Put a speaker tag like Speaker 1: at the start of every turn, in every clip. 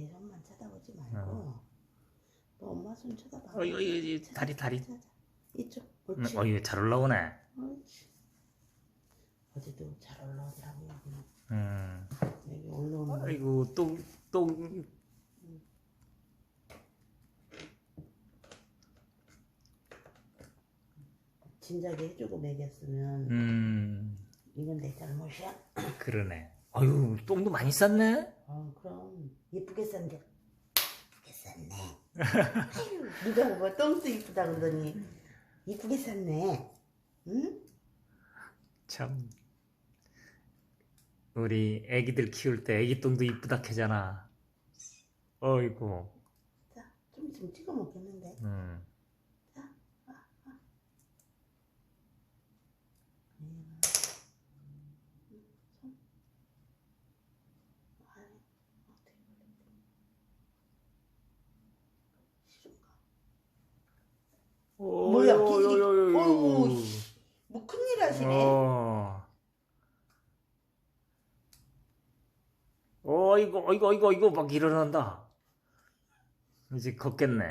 Speaker 1: 내 손만 쳐다보지 말고
Speaker 2: 어.
Speaker 1: 너 엄마 손 쳐다봐.
Speaker 2: 어, 이거, 이거
Speaker 1: 찾아,
Speaker 2: 다리, 다리.
Speaker 1: 찾아. 이쪽.
Speaker 2: 음,
Speaker 1: 옳지.
Speaker 2: 어, 이거 잘 올라오네.
Speaker 1: 옳지. 어제도 잘 올라오더라고 여기는.
Speaker 2: 음.
Speaker 1: 여기 올라오는 거.
Speaker 2: 아이고, 똥, 똥.
Speaker 1: 진작에 해주고 먹였으면
Speaker 2: 음,
Speaker 1: 이건 내 잘못이야.
Speaker 2: 그러네. 아유, 똥도 많이 쌌네?
Speaker 1: 어 그럼 예쁘게 쌌는데 예쁘게. 아유, 누가 뭐 똥도 이쁘다 그러더니 이쁘게 쌌네. 응?
Speaker 2: 참. 우리 애기들 키울 때 애기 똥도 이쁘다 캐잖아. 어이구.
Speaker 1: 자, 좀 있으면 찍어 먹겠는데.
Speaker 2: 음.
Speaker 1: 뭐야,
Speaker 2: 어이,
Speaker 1: 기질이-
Speaker 2: 어이, 어이, 어이.
Speaker 1: 어이구, 뭐 큰일 하시네.
Speaker 2: 어. 어이구, 어이구, 어이구, 어이구, 막 일어난다. 이제 걷겠네.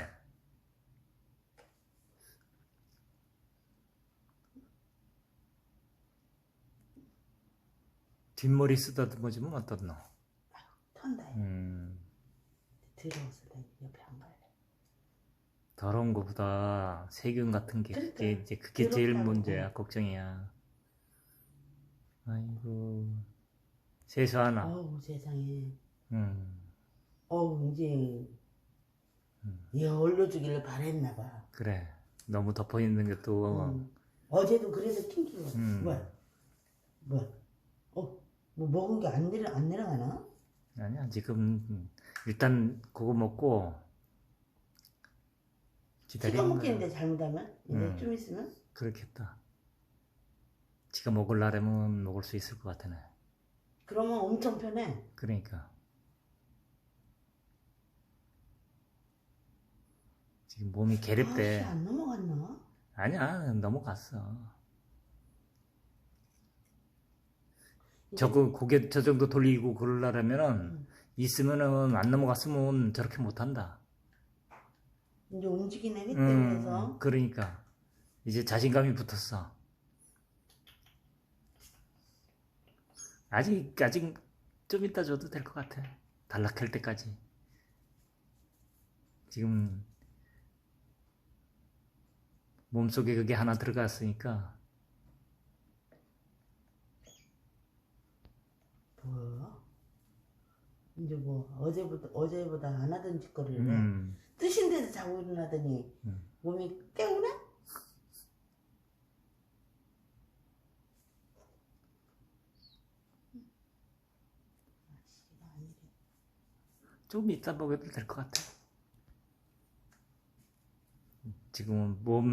Speaker 2: 뒷머리 쓰다듬어주면 어떻노?
Speaker 1: 턴다.
Speaker 2: 음,
Speaker 1: 내 옆에.
Speaker 2: 더러운 거보다 세균 같은 게 그게. 이제 그게 제일. 문제야, 걱정이야. 아이고, 세수하나?
Speaker 1: 어우 세상에.
Speaker 2: 음.
Speaker 1: 어우 이제
Speaker 2: 음.
Speaker 1: 얘 올려주기를 바랬나 봐.
Speaker 2: 그래. 너무 덮어 있는 게 또,
Speaker 1: 음. 어제도 그래서 튕기고.
Speaker 2: 음.
Speaker 1: 뭐야? 뭐야? 어? 뭐 먹은 게 안 내려 안 내려가나?
Speaker 2: 아니야, 지금, 음, 일단 그거 먹고, 기다리는
Speaker 1: 먹겠는데
Speaker 2: 거야.
Speaker 1: 잘못하면 이제
Speaker 2: 음.
Speaker 1: 좀 있으면
Speaker 2: 그렇겠다. 지가 먹을라면 먹을 수 있을 것 같네.
Speaker 1: 그러면 엄청 편해.
Speaker 2: 그러니까. 지금 몸이
Speaker 1: 아씨
Speaker 2: 게렵대.
Speaker 1: 안 넘어갔나?
Speaker 2: 아니야, 넘어갔어. 저거 고개 저 정도 돌리고 그러려면은
Speaker 1: 음.
Speaker 2: 있으면은 안 넘어갔으면 저렇게 못한다.
Speaker 1: 이제 움직이네
Speaker 2: 음,
Speaker 1: 그래서
Speaker 2: 그러니까 이제 자신감이 붙었어. 아직 아직 좀 이따 줘도 될 것 같아. 단락할 때까지. 지금 몸속에 그게 하나 들어갔으니까
Speaker 1: 뭐야? 이제 뭐 어제보다 어제보다 안 하던 짓거리를 해.
Speaker 2: 음,
Speaker 1: 데서 자고 일어나더니
Speaker 2: 음.
Speaker 1: 몸이 깨우네?
Speaker 2: 좀 이따 먹어도 될 것 같아. 지금은 몸